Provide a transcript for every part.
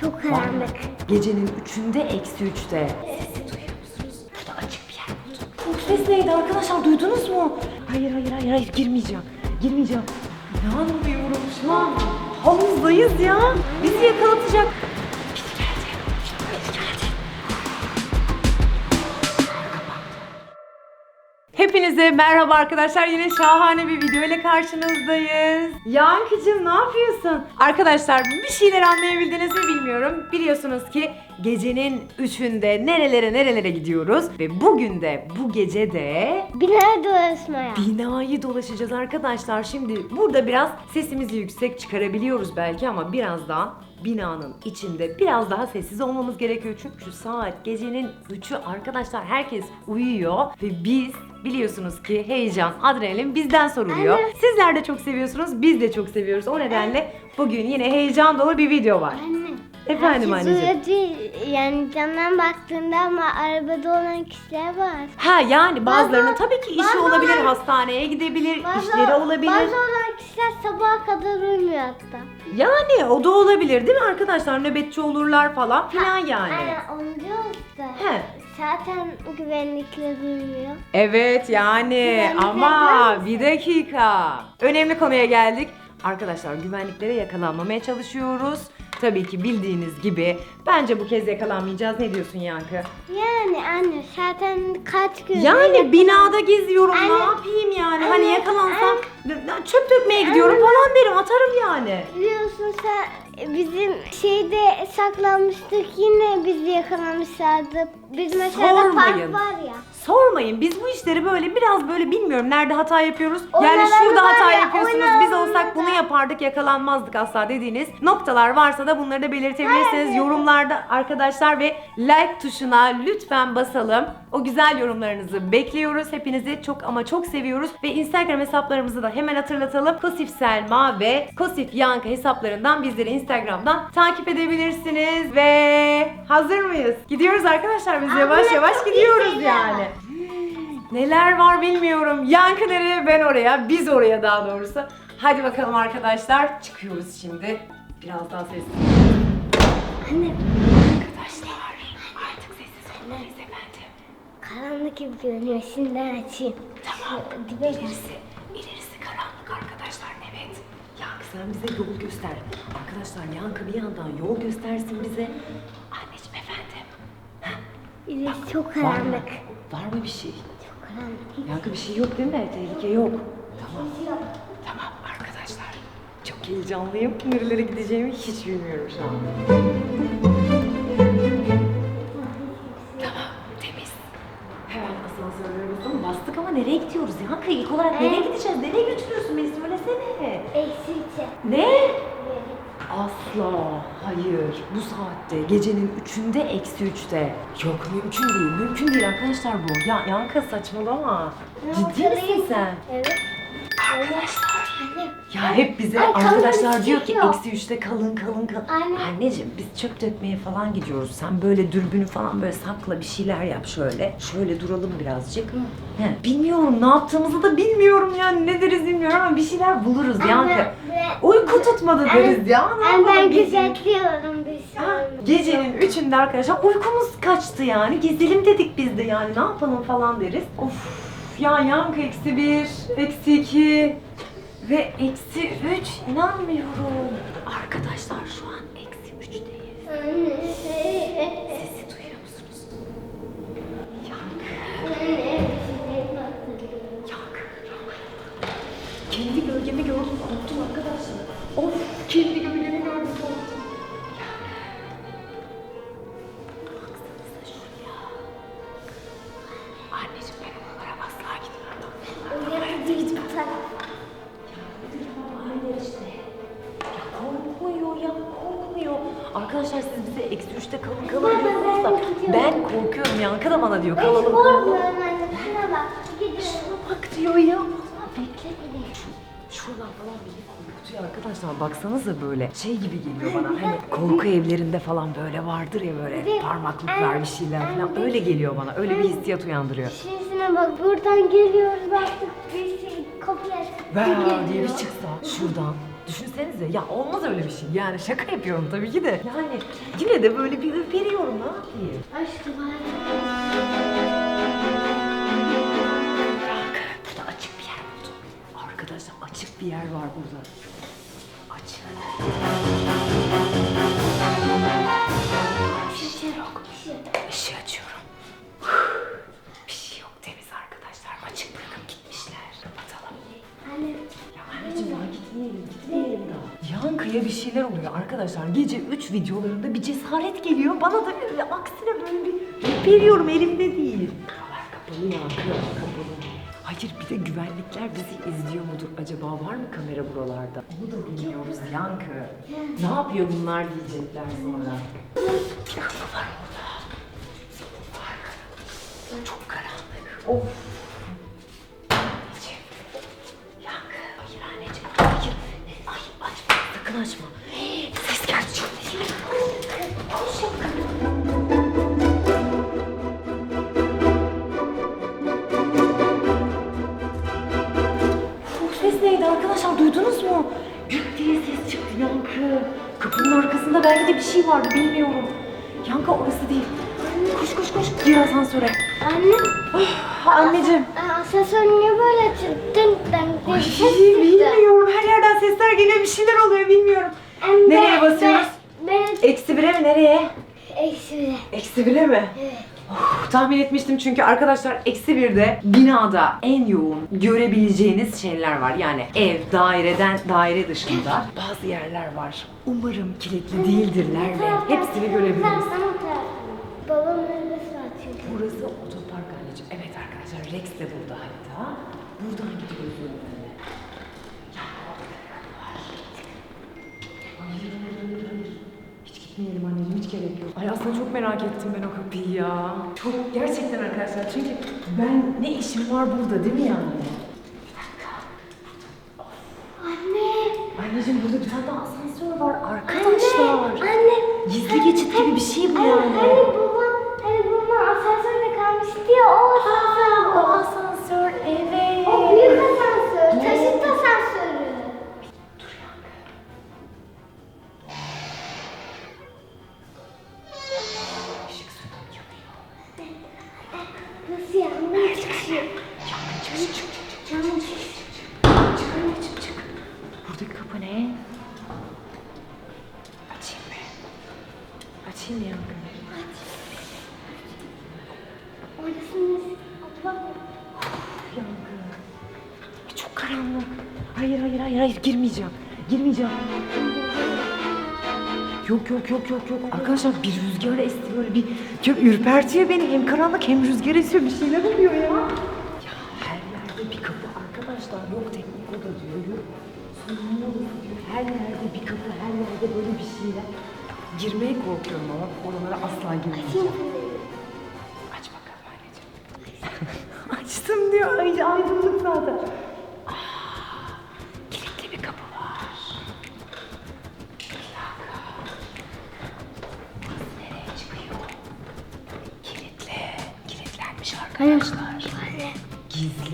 Çok karanlık. Gecenin üçünde eksi üçte. Sesi duyuyor musunuz? Burada açık bir yer buldum. Bu ses neydi arkadaşlar duydunuz mu? Hayır hayır hayır hayır girmeyeceğim. Girmeyeceğim. İnanmıyorum şu an. Havuzdayız ya. Bizi yakalatacak. Hepinize merhaba arkadaşlar. Yine şahane bir video ile karşınızdayız. Yankıcığım ne yapıyorsun? Arkadaşlar bir şeyler anlayabildiniz mi bilmiyorum. Biliyorsunuz ki gecenin üçünde nerelere nerelere gidiyoruz. Ve bugün de bu gece de Bina dolaşmaya. binayı dolaşacağız arkadaşlar. Şimdi burada biraz sesimizi yüksek çıkarabiliyoruz belki ama birazdan binanın içinde biraz daha sessiz olmamız gerekiyor. Çünkü saat gecenin 3'ü arkadaşlar herkes uyuyor ve biz biliyorsunuz ki heyecan, adrenalin bizden soruluyor. Anne. Sizler de çok seviyorsunuz, biz de çok seviyoruz. O nedenle bugün yine heyecan dolu bir video var. Anne. Efendim herkes anneciğim. Yani camdan baktığında ama arabada olan kişiler var. Ha yani bazılarının Bazı- tabii ki işi bazı olabilir, olan- hastaneye gidebilir, işleri olabilir. Bazı olan kişiler sabaha kadar uyumuyor hatta. Yani o da olabilir değil mi arkadaşlar? Nöbetçi olurlar falan filan yani. Aynen onu diyoruz da. He. Zaten güvenlikler uyumuyor. Evet yani Güvenlikler ama bir dakika. Önemli konuya geldik. Arkadaşlar güvenliklere yakalanmamaya çalışıyoruz. Tabii ki bildiğiniz gibi bence bu kez yakalanmayacağız. Ne diyorsun Yankı? Yani anne zaten kaç gün Yani binada geziyorum ne Anne. yapayım yani? Anne, Hani yakalansam çöp dökmeye gidiyorum falan derim atarım yani. Biliyorsun sen bizim şeyde saklanmıştık yine bizi yakalamışlardı. Biz mesela Sormayın. park var ya. Sormayın biz bu işleri böyle biraz böyle bilmiyorum nerede hata yapıyoruz. Yani Oynaları şurada var hata ya, yapıyorsunuz biz olsak bunu yapardık yakalanmazdık asla dediğiniz noktalar varsa da bunları da belirtebilirsiniz. Yorumlarda arkadaşlar ve like tuşuna lütfen basalım. O güzel yorumlarınızı bekliyoruz. Hepinizi çok ama çok seviyoruz ve Instagram hesaplarımızı da hemen hatırlatalım. Kosif Selma ve Kosif Yankı hesaplarından bizleri Instagram'dan takip edebilirsiniz ve hazır mıyız? Gidiyoruz arkadaşlar biz yavaş yavaş gidiyoruz yani. Neler var bilmiyorum. Yankı nereye ben oraya. Biz oraya daha doğrusu. Hadi bakalım arkadaşlar. Çıkıyoruz şimdi. Biraz daha sessiz. Anne Arkadaşlar artık sessiz olmalıyız efendim. karanlık gibi görünüyor şimdi açayım. Tamam. Dibe gir. İlerisi, ilerisi karanlık arkadaşlar. Evet. Yankı sen bize yol göster. Arkadaşlar Yankı bir yandan yol göstersin bize. Anneciğim efendim. İlerisi çok Var mı? karanlık. Var mı bir şey? Çok karanlık. Yankı bir şey yok değil mi? Tehlike yok. Tamam. Tamam arkadaşlar. Çok heyecanlıyım. Nerelere gideceğimi hiç bilmiyorum şu an. Tamam, temiz. Hemen asansörlere basalım. Bastık ama nereye gidiyoruz Yankı? İlk olarak nereye gideceğiz? Nereye götürüyorsun beni söylesene. Eksi içe. Ne? Asla. Hayır. Bu saatte gecenin üçünde eksi üçte. Yok mümkün değil. Mümkün değil arkadaşlar bu. Ya Yankı saçmalama. Ciddi misin sen? Evet. Ya hep bize Ay, kalın arkadaşlar diyor ki eksi üçte kalın kalın kalın. Anne. Anneciğim biz çöp dökmeye falan gidiyoruz. Sen böyle dürbünü falan böyle sakla bir şeyler yap şöyle. Şöyle duralım birazcık. He, bilmiyorum ne yaptığımızı da bilmiyorum yani ne deriz bilmiyorum ama bir şeyler buluruz Anne, Yankı. Uyku tutmadı deriz ya. Ne Ben, ben yapalım gecenin- gözetliyorum bir Ha, şey. Gecenin üçünde arkadaşlar uykumuz kaçtı yani. Gezelim dedik biz de yani ne yapalım falan deriz. Of ya Yankı eksi bir, eksi iki ve eksi üç inanmıyorum. Arkadaşlar şu an eksi üçteyiz. Sesi duyuyor musunuz? Yankı. şey gibi geliyor bana. Hani korku evlerinde falan böyle vardır ya böyle parmaklıklar bir şeyler falan. Öyle geliyor bana. Öyle bir hissiyat uyandırıyor. Şurasına bak buradan geliyoruz baktık birisi kapıya Ver geliyor. diye bir çıksa şuradan Düşünsenize ya olmaz öyle bir şey. Yani şaka yapıyorum tabii ki de. Yani yine de böyle bir ürperiyorum ne yapayım? Aşkım Bak burada açık bir yer buldum. Arkadaşlar açık bir yer var burada. Işığı açıyorum. Bir şey yok temiz arkadaşlar. Açık bırakıp gitmişler. Kapatalım. Anne. Ya anneciğim daha gitmeyelim, gitmeyelim daha. Yankıya bir şeyler oluyor arkadaşlar. Gece 3 videolarında bir cesaret geliyor. Bana da böyle aksine böyle bir veriyorum elimde değil. Buralar kapalı yankı, kapalı. Hayır bir de güvenlikler bizi izliyor mudur acaba? Var mı kamera buralarda? Onu da bilmiyoruz yankı. Ne yapıyor bunlar diyecekler sonra. Bir var orada. Var. Çok karanlık. Of. Etmiştim çünkü arkadaşlar eksi birde binada en yoğun görebileceğiniz şeyler var. Yani ev, daireden daire dışında bazı yerler var. Umarım kilitli değildirler ve hepsini görebiliriz. Sen sana Babamın arabası var çünkü. Burası otopark anneciğim. Evet arkadaşlar Rex de burada hatta. Buradan gidiyoruz yolda. Hiç gitmeyelim anneciğim hiç gerek yok. Ay aslında çok merak ettim ben o kapıyı ya. Çok gerçekten arkadaşlar çünkü ben ne işim var burada değil mi yani? Anne. Anneciğim burada bir tane asansör var arkadaşlar. Anne. Anne. Gizli geçit gibi bir şey bu yani. hani babam, hani babam asansörde kalmıştı ya o asansör O bu. asansör evet. O büyük asansör, Nasıl ya? Nerede çıkıyor? Yangın çık çık çık çık. Canım Çık anneciğim çık. Buradaki kapı ne? Açayım mı? Açayım mı yangın? Orasınız. Abla. Yangın. Çok karanlık. Hayır hayır hayır hayır girmeyeceğim. Girmeyeceğim. Yok yok yok yok yok. Arkadaşlar bir rüzgar esti böyle bir ya ürpertiyor beni. Hem karanlık hem rüzgar esiyor bir şeyler oluyor ya. Ya her yerde bir kapı arkadaşlar. Yok teknik oda diyor. Yok odası diyor. Her yerde bir kapı, her yerde böyle bir şeyler. Girmeye korkuyorum ama oralara asla girmeyeceğim.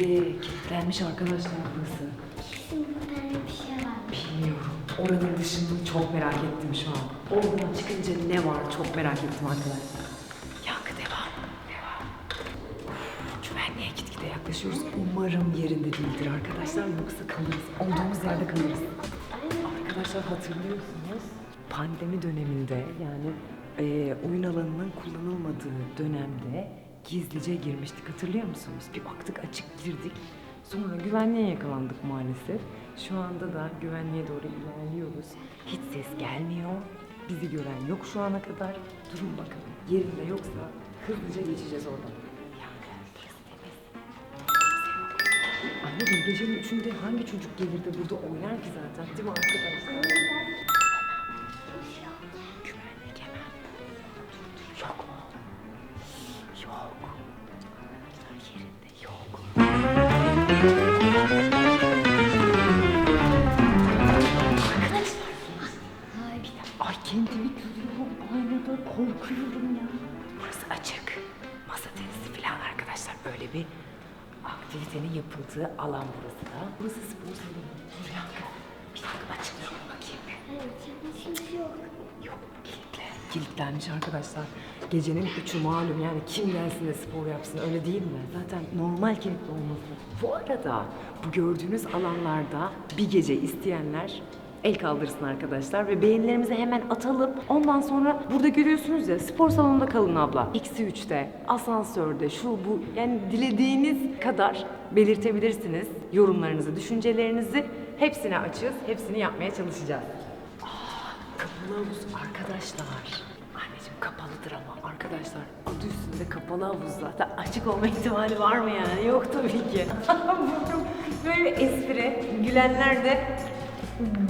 Gizli. Kilitlenmiş arkadaşlar burası. Tane bir şey var. Bilmiyorum. Oranın dışını çok merak ettim şu an. Oradan çıkınca ne var çok merak ettim arkadaşlar. Yankı devam. Devam. Uf, güvenliğe gitgide yaklaşıyoruz. Umarım yerinde değildir arkadaşlar. Yoksa kalırız. Olduğumuz yerde kalırız. Arkadaşlar hatırlıyorsunuz. Pandemi döneminde yani e, oyun alanının kullanılmadığı dönemde gizlice girmiştik. Hatırlıyor musunuz? Bir baktık açık girdik. Sonra güvenliğe yakalandık maalesef. Şu anda da güvenliğe doğru ilerliyoruz. Hiç ses gelmiyor. Bizi gören yok şu ana kadar. Durun bakalım. Yerinde yoksa hızlıca geçeceğiz oradan. Yok. Anneciğim gecenin üçünde hangi çocuk gelir de burada oynar ki zaten değil mi arkadaşlar? Kilitlenmiş arkadaşlar. Gecenin üçü malum yani kim gelsin de spor yapsın öyle değil mi? Zaten normal kilitli olması. Bu arada bu gördüğünüz alanlarda bir gece isteyenler el kaldırsın arkadaşlar ve beğenilerimizi hemen atalım. Ondan sonra burada görüyorsunuz ya spor salonunda kalın abla. X'i 3'te, asansörde, şu bu yani dilediğiniz kadar belirtebilirsiniz yorumlarınızı, düşüncelerinizi. Hepsini açığız, hepsini yapmaya çalışacağız. Kapalı havuz arkadaşlar. Kapalıdır ama arkadaşlar adı üstünde kapalı havuz zaten açık olma ihtimali var mı yani? Yok tabii ki. Böyle bir espri. Gülenler de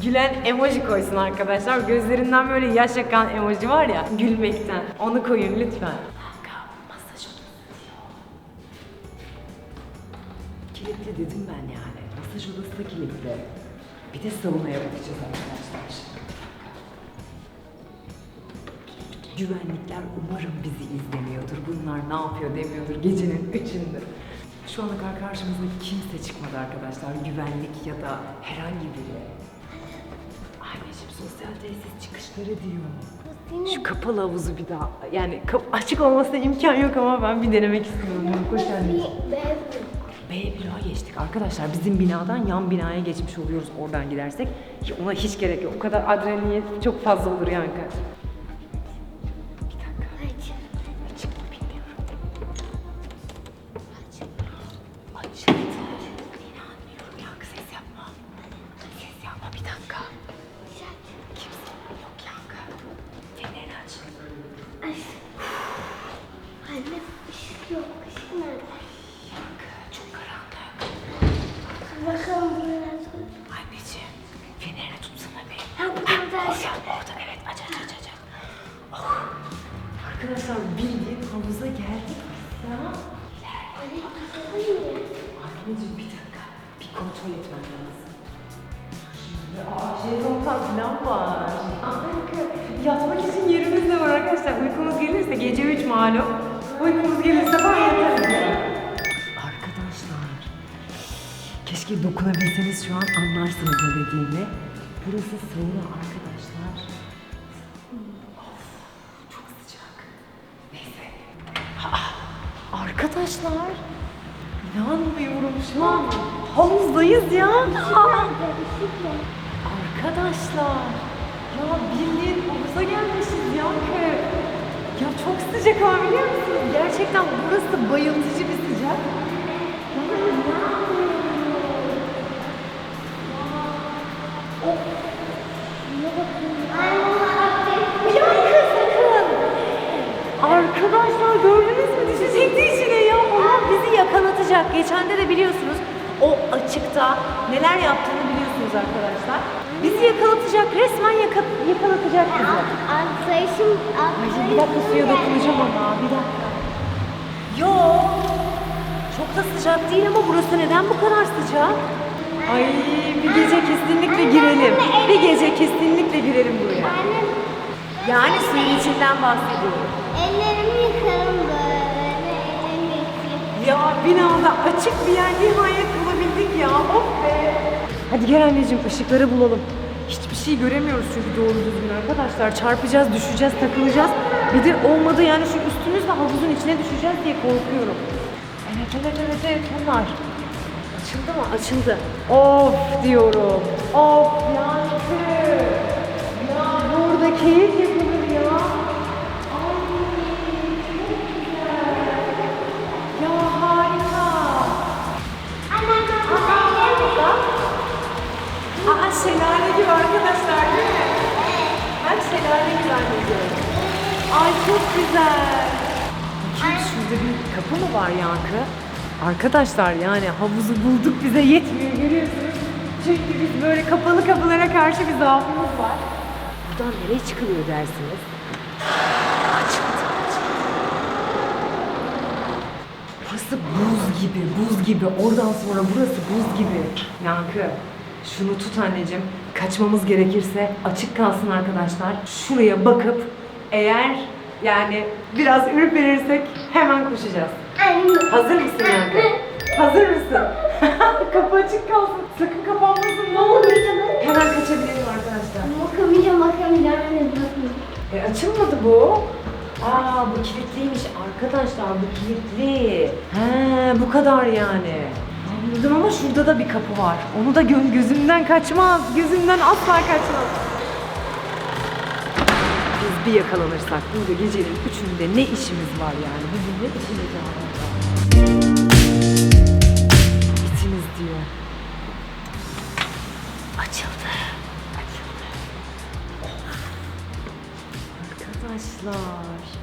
gülen emoji koysun arkadaşlar. Gözlerinden böyle yaş akan emoji var ya gülmekten. Onu koyun lütfen. Kilitli dedim ben yani. Masaj odası da kilitli. Bir de saunaya bakacağız arkadaşlar. Güvenlikler umarım bizi izlemiyordur. Bunlar ne yapıyor demiyordur gecenin üçünde. Şu ana kadar karşımıza kimse çıkmadı arkadaşlar. Güvenlik ya da herhangi biri. Anneciğim sosyal tesis çıkışları diyor. Şu kapalı havuzu bir daha yani kap- açık olmasına imkan yok ama ben bir denemek istiyorum. Koş anneciğim. B bloğa geçtik arkadaşlar. Bizim binadan yan binaya geçmiş oluyoruz oradan gidersek. Ki Ona hiç gerek yok. O kadar adrenalin çok fazla olur yani. Arkadaşlar. İnanmıyorum şu an havuzdayız ya. Arkadaşlar. Ya bildiğin havuza gelmişiz ya. Ya çok sıcak ama biliyor musunuz? Gerçekten burası bayıltıcı bir sıcak. Arkadaşlar gördünüz yakalatacak. Geçen de biliyorsunuz o açıkta neler yaptığını biliyorsunuz arkadaşlar. Bizi yakalatacak. Resmen yaka- yakalatacak bizi. Atlayışım, Ay, bir dakika suya dokunacağım ama bir dakika. Yo. Çok da sıcak değil ama burası neden bu kadar sıcak? Ay bir gece kesinlikle girelim. Bir gece kesinlikle girelim buraya. Yani suyun içinden bahsediyorum. ellerimi yıkarım. Ya binada açık bir yer nihayet bulabildik ya. Of be. Hadi gel anneciğim ışıkları bulalım. Hiçbir şey göremiyoruz çünkü doğru düzgün arkadaşlar. Çarpacağız, düşeceğiz, takılacağız. Bir de olmadı yani şu üstümüzle havuzun içine düşeceğiz diye korkuyorum. Evet evet evet evet bunlar. Açıldı mı? Açıldı. Of diyorum. Of yankı. Ya burada şelale gibi arkadaşlar değil mi? Bak şelale gibi anneciğim. Ay çok güzel. Bakayım şurada bir kapı mı var yankı? Arkadaşlar yani havuzu bulduk bize yetmiyor görüyorsunuz. Çünkü biz böyle kapalı kapılara karşı bir zaafımız var. Buradan nereye çıkılıyor dersiniz? Burası buz gibi, buz gibi. Oradan sonra burası buz gibi. Yankı, şunu tut anneciğim. Kaçmamız gerekirse açık kalsın arkadaşlar. Şuraya bakıp eğer yani biraz ürperirsek hemen koşacağız. Anne. Hazır mısın Yankı? Hazır mısın? Kapı açık kalsın. Sakın kapanmasın. Ne olur. Hemen kaçabilirim arkadaşlar. Bakamayacağım bakamayacağım. Anne bakmayacağım. E açılmadı bu. Aa bu kilitliymiş arkadaşlar bu kilitli. He bu kadar yani. Anladım ama şurada da bir kapı var. Onu da gö- gözümden kaçmaz. Gözümden asla kaçmaz. Biz bir yakalanırsak burada gecenin üçünde ne işimiz var yani? Bizim ne işimiz var? İçimiz diyor. Açıldı. Açıldı. Arkadaşlar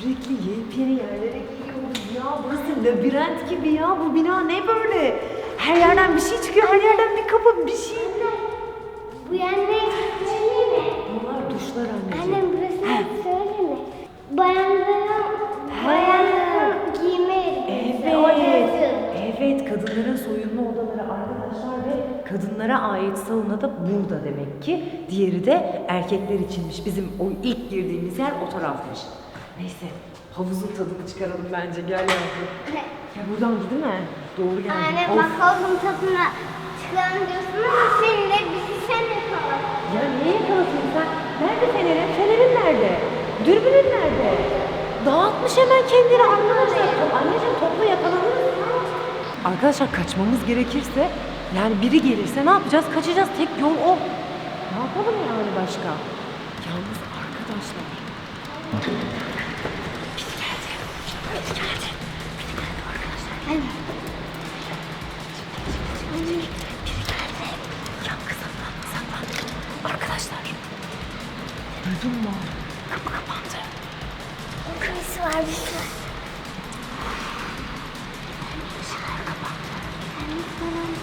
sürekli yepyeni yerlere geliyoruz ya. Burası labirent gibi ya. Bu bina ne böyle? Her yerden bir şey çıkıyor. Her yerden bir kapı bir şey. Bu yerine söyleyeyim mi? Bunlar duşlar anneciğim. Annem burası ne söyleyeyim mi? Bayanların, bayanların giyme yeri. Evet. Evet, kadınların soyunma odaları arkadaşlar ve kadınlara ait sauna da burada demek ki. Diğeri de erkekler içinmiş. Bizim o ilk girdiğimiz yer o tarafmış. Neyse, havuzun tadını çıkaralım bence. Gel yavrum. Ya buradan değil mi? Doğru geldi. Anne Of. bak oğlum tadına çıkalım diyorsun ama seninle bizi sen yapalım. Ya niye yakaladın sen? Nerede fenerin? Fenerin nerede? Dürbünün nerede? Dağıtmış hemen kendini arkadaşlar. Anneciğim topla yakalanırız. Arkadaşlar kaçmamız gerekirse yani biri gelirse ne yapacağız? Kaçacağız. Tek yol o. Ne yapalım yani başka? Yalnız arkadaşlar. Arkadaşlar. Hadi. Biri geldi. Yankı saklan, saklan. Arkadaşlar. Duydun mu? Kapı kapandı. Birisi var birisi var. Işıklar kapandı. Arkadaşlar,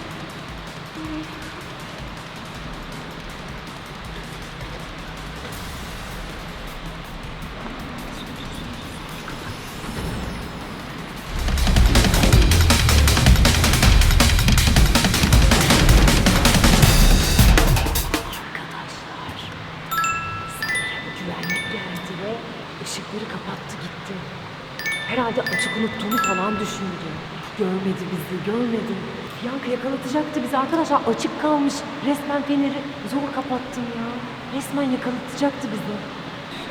Görmedi bizi, görmedi. Yankı yakalatacaktı bizi arkadaşlar. Açık kalmış. Resmen feneri zor kapattım ya. Resmen yakalatacaktı bizi.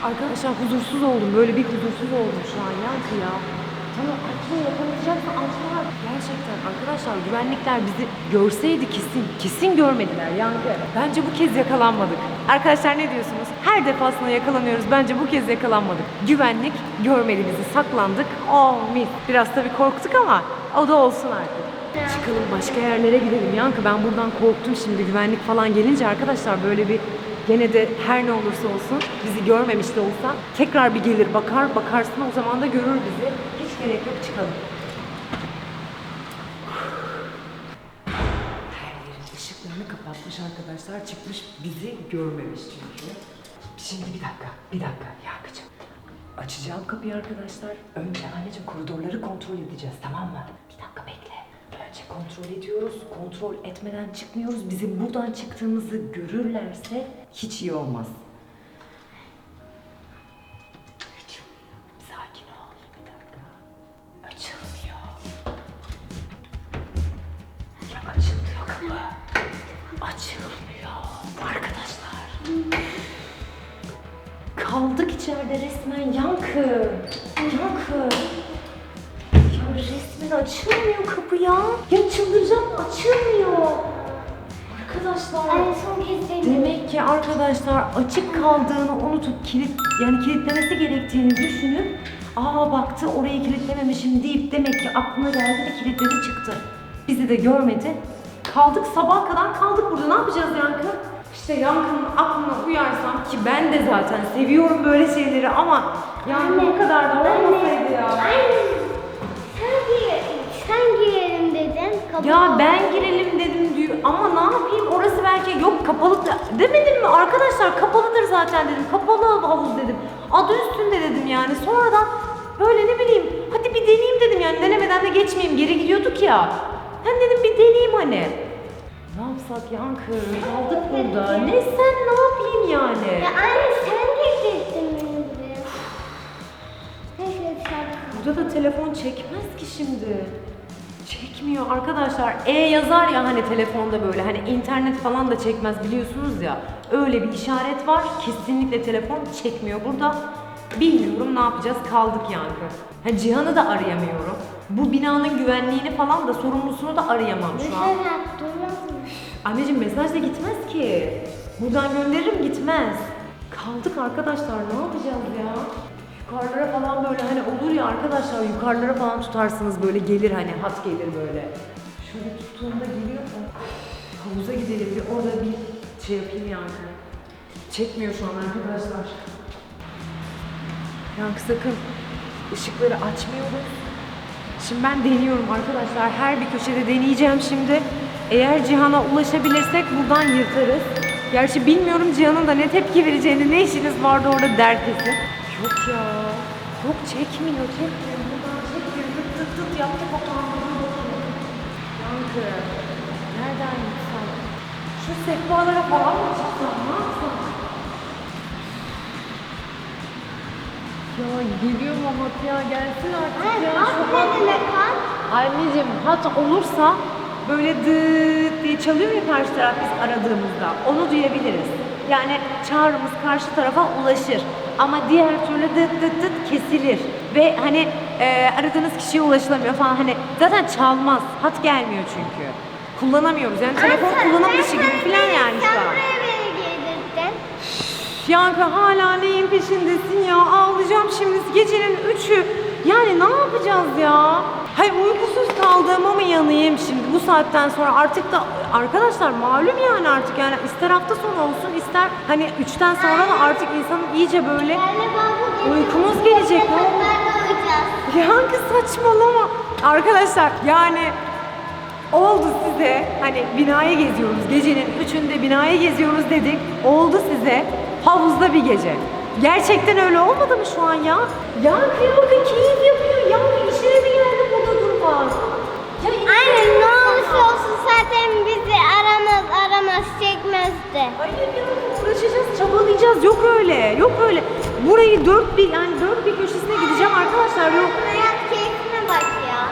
Arkadaşlar huzursuz oldum. Böyle bir huzursuz oldum şu an Yankı ya. Tamam açma yakalatacaksa açma. Gerçekten arkadaşlar güvenlikler bizi görseydi kesin. Kesin görmediler Yankı. Bence bu kez yakalanmadık. Arkadaşlar ne diyorsunuz? Her defasında yakalanıyoruz. Bence bu kez yakalanmadık. Güvenlik görmedi bizi. Saklandık. Oh mis. Biraz tabii korktuk ama o da olsun artık. Çıkalım başka yerlere gidelim Yankı. Ben buradan korktum şimdi güvenlik falan gelince arkadaşlar böyle bir gene de her ne olursa olsun bizi görmemiş de olsa tekrar bir gelir bakar bakarsın o zaman da görür bizi. Hiç gerek yok çıkalım. Her ışıklarını kapatmış arkadaşlar çıkmış bizi görmemiş çünkü. Şimdi bir dakika bir dakika Yankıcığım. Açacağım kapıyı arkadaşlar. Önce anneciğim koridorları kontrol edeceğiz tamam mı? Bir dakika bekle. Önce kontrol ediyoruz. Kontrol etmeden çıkmıyoruz. Bizim buradan çıktığımızı görürlerse hiç iyi olmaz. Açılmıyor. Arkadaşlar. Anne son kez. Demek ki arkadaşlar açık kaldığını unutup kilit yani kilitlemesi gerektiğini düşünüp aa baktı orayı kilitlememişim deyip demek ki aklına geldi ve kilitledi çıktı. Bizi de görmedi. Kaldık sabaha kadar kaldık burada. Ne yapacağız Yankı? İşte Yankı'nın aklına uyarsam ki ben de zaten seviyorum böyle şeyleri ama yani bu kadar da olmasaydı ya. Anne sen gir, sen girelim Ya ben girelim dedim diyor. Ama ne yapayım? Orası belki yok kapalı da- demedim mi? Arkadaşlar kapalıdır zaten dedim. Kapalı havuz dedim. Adı üstünde dedim yani. Sonradan böyle ne bileyim hadi bir deneyeyim dedim yani. Denemeden de geçmeyeyim. Geri gidiyorduk ya. Ben dedim bir deneyeyim hani. Ne yapsak Yankı? Kaldık burada. Ne sen ne yapayım yani? Ya anne sen getirdin beni buraya. Neyse dışarıda kal. burada da telefon çekmez ki şimdi çekmiyor arkadaşlar. E yazar ya hani telefonda böyle hani internet falan da çekmez biliyorsunuz ya. Öyle bir işaret var. Kesinlikle telefon çekmiyor burada. Bilmiyorum ne yapacağız kaldık yankı. Ha, Cihan'ı da arayamıyorum. Bu binanın güvenliğini falan da sorumlusunu da arayamam şu an. Mesaj attırmaz mı? Anneciğim mesaj da gitmez ki. Buradan gönderirim gitmez. Kaldık arkadaşlar ne yapacağız ya? Yukarılara falan böyle hani olur ya arkadaşlar yukarılara falan tutarsınız böyle gelir hani hat gelir böyle. Şöyle tuttuğumda geliyor havuza gidelim bir orada bir şey yapayım yani. Çekmiyor şu an arkadaşlar. Yankı sakın ışıkları açmıyoruz. Şimdi ben deniyorum arkadaşlar. Her bir köşede deneyeceğim şimdi. Eğer Cihan'a ulaşabilirsek buradan yırtarız. Gerçi bilmiyorum Cihan'ın da ne tepki vereceğini, ne işiniz vardı orada der kesin. Yok ya. Yok çekmiyor, çekmiyor. Buradan çekmiyor. Tıt tıt tıt yaptı kapağını. Yankı. Nereden gitsem? Şu sehpalara falan mı çıksam? Ne yapsam? Ya geliyor mu hat ya? Gelsin artık Hayır, ya. at? Anneciğim hat olursa böyle dıt diye çalıyor ya karşı taraf biz aradığımızda. Onu duyabiliriz. Yani çağrımız karşı tarafa ulaşır. Ama diğer türlü dıt dıt dıt kesilir. Ve hani e, aradığınız kişiye ulaşılamıyor falan. Hani zaten çalmaz. Hat gelmiyor çünkü. Kullanamıyoruz. Yani telefon kullanım dışı gibi falan yani şu an. Yankı hala neyin peşindesin ya? Ağlayacağım şimdi gecenin üçü. Yani ne yapacağız ya? Hayır uykusuz kaldığıma mı yanayım şimdi bu saatten sonra artık da arkadaşlar malum yani artık yani ister hafta sonu olsun ister hani üçten sonra da artık insanın iyice böyle Uykumuz gelecek, ne uyuyacağız. Yankı saçmalama. Arkadaşlar yani oldu size hani binaya geziyoruz gecenin üçünde binaya geziyoruz dedik oldu size havuzda bir gece. Gerçekten öyle olmadı mı şu an ya? Yankı'ya bakın keyif yapıyor. Geldi durmaz? Ya Anne ne olursa olsun zaten bizi aramaz aramaz çekmezdi. Hayır Yankı uğraşacağız, çabalayacağız. Yok öyle, yok öyle. Burayı dört bir yani dört bir köşesine gideceğim arkadaşlar. Yok Hayat keyfine bak ya.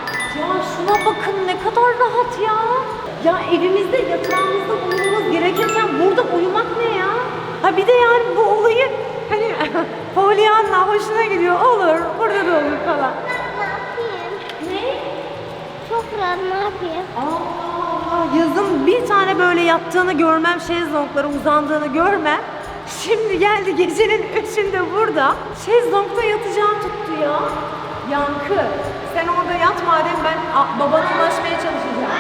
Ya şuna bakın ne kadar rahat ya. Ya evimizde yatağımızda uyumamız gerekirken burada uyumak ne ya? Ha bir de yani bu olayı hani Pollyanna hoşuna gidiyor. Olur burada da olur falan. Yapayım? Ne? Allah Allah yazın bir tane böyle yattığını görmem, şezlonglara uzandığını görmem. Şimdi geldi gecenin üçünde burada. Şezlongda yatacağım tuttu ya. Yankı sen orada yat madem ben a, babana ulaşmaya çalışacağım.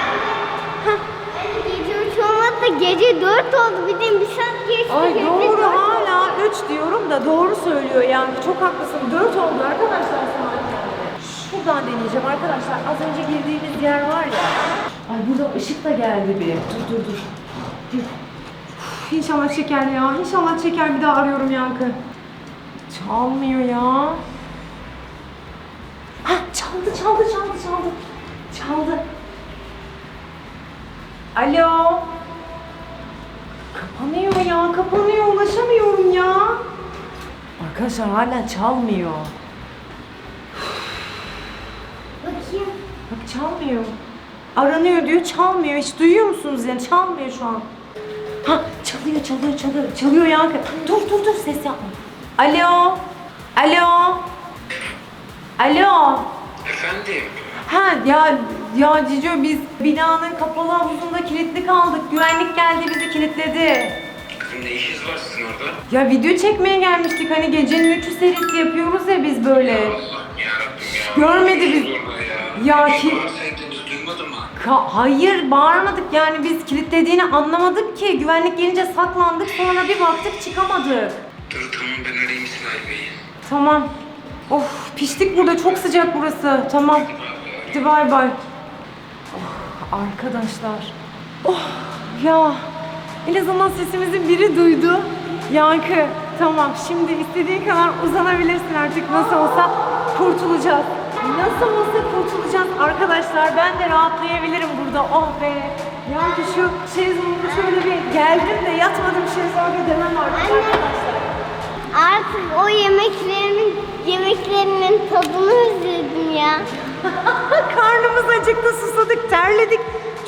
Gece üç olmadı da gece dört oldu. Bir de bir saat geçti. Ay gece doğru dört oldu. hala 3 diyorum da doğru söylüyor yani çok haklısın 4 oldu arkadaşlar Şuradan deneyeceğim. Arkadaşlar az önce girdiğimiz yer var ya. Ay burada ışık da geldi bir. Dur dur dur. Dur. Uf, İnşallah çeker ya. İnşallah çeker. Bir daha arıyorum Yankı. Çalmıyor ya. Hah çaldı çaldı çaldı çaldı. Çaldı. Alo. Kapanıyor ya, kapanıyor. Ulaşamıyorum ya. Arkadaşlar hala çalmıyor. Bakayım. Bak çalmıyor. Aranıyor diyor, çalmıyor. Hiç duyuyor musunuz yani? Çalmıyor şu an. Ha, çalıyor, çalıyor, çalıyor. Çalıyor ya. Dur, dur, dur. Ses yapma. Alo. Alo. Alo. Efendim? Ha ya ya Cico biz binanın kapalı havuzunda kilitli kaldık. Güvenlik geldi bizi kilitledi. Kızım ne işiniz var sizin orada? Ya video çekmeye gelmiştik hani gecenin üçü serisi yapıyoruz ya biz böyle. Allah'ım yarabbim ya. Görmedi biz- Ya Ya ki-. Bağırsaydınız mı? Ka- hayır bağırmadık yani biz kilitlediğini anlamadık ki. Güvenlik gelince saklandık sonra bir baktık çıkamadık. Dur tamam ben arayayım İsmail Bey'i. Tamam. Of piştik burada çok sıcak burası. Tamam. Hadi bay bay. Oh, arkadaşlar. Oh ya. En azından sesimizin biri duydu. Yankı. Tamam şimdi istediğin kadar uzanabilirsin artık nasıl olsa kurtulacağız. Nasıl olsa kurtulacağız arkadaşlar. Ben de rahatlayabilirim burada. Oh be. Yankı şu şezlongu şöyle bir geldim de yatmadım şezlonga demem artık Anne. arkadaşlar. Artık o yemeklerinin yemeklerinin tadını özledim ya. Karnım karnımız acıktı, susadık, terledik.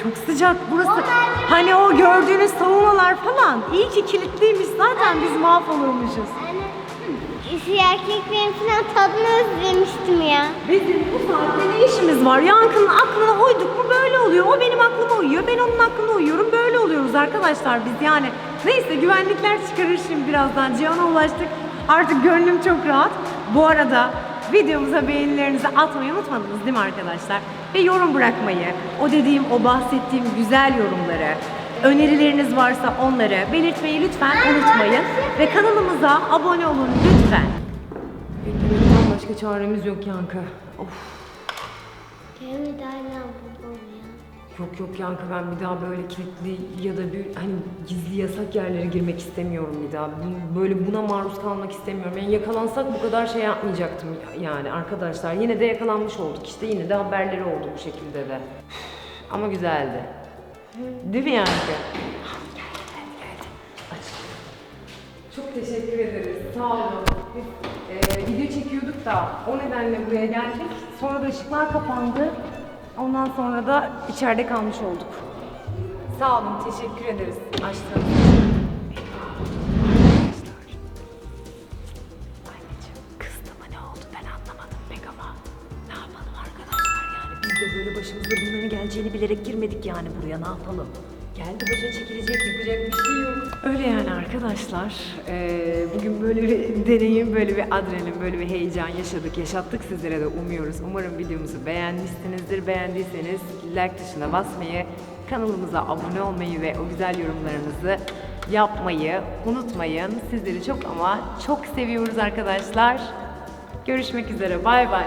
Çok sıcak burası. Hani o gördüğünüz savunalar falan. İyi ki kilitliymiş zaten biz mahvolurmuşuz. Anne, siyah keklerin falan tadını özlemiştim ya. Bizim bu saatte ne işimiz var? Yankı'nın aklına uyduk mu böyle oluyor. O benim aklıma uyuyor. Ben onun aklına uyuyorum. Böyle oluyoruz arkadaşlar biz yani. Neyse güvenlikler çıkarır şimdi birazdan. Cihan'a ulaştık. Artık gönlüm çok rahat. Bu arada videomuza beğenilerinizi atmayı unutmadınız değil mi arkadaşlar? Ve yorum bırakmayı, o dediğim, o bahsettiğim güzel yorumları, önerileriniz varsa onları belirtmeyi lütfen unutmayın. Ve kanalımıza abone olun lütfen. Beklemekten başka çaremiz yok Yankı. Of. Kevin hala burada ya. Yok yok Yankı ben bir daha böyle kilitli ya da bir hani gizli yasak yerlere girmek istemiyorum bir daha. Bu- Böyle buna maruz kalmak istemiyorum. Yani yakalansak bu kadar şey yapmayacaktım yani arkadaşlar. Yine de yakalanmış olduk işte yine de haberleri oldu bu şekilde de. Ama güzeldi. Değil mi? Aç. Çok teşekkür ederiz. Sağ olun. Biz e, video çekiyorduk da o nedenle buraya geldik. Sonra da ışıklar kapandı. Ondan sonra da içeride kalmış olduk. Sağ olun. Teşekkür ederiz. Açtığınız için. Geleceğini bilerek girmedik yani buraya ne yapalım. Geldi başa çekilecek yapacak bir şey yok. Öyle yani arkadaşlar. Ee, bugün böyle bir deneyim, böyle bir adrenalin, böyle bir heyecan yaşadık, yaşattık sizlere de umuyoruz. Umarım videomuzu beğenmişsinizdir. Beğendiyseniz like tuşuna basmayı, kanalımıza abone olmayı ve o güzel yorumlarınızı yapmayı unutmayın. Sizleri çok ama çok seviyoruz arkadaşlar. Görüşmek üzere. Bay bay.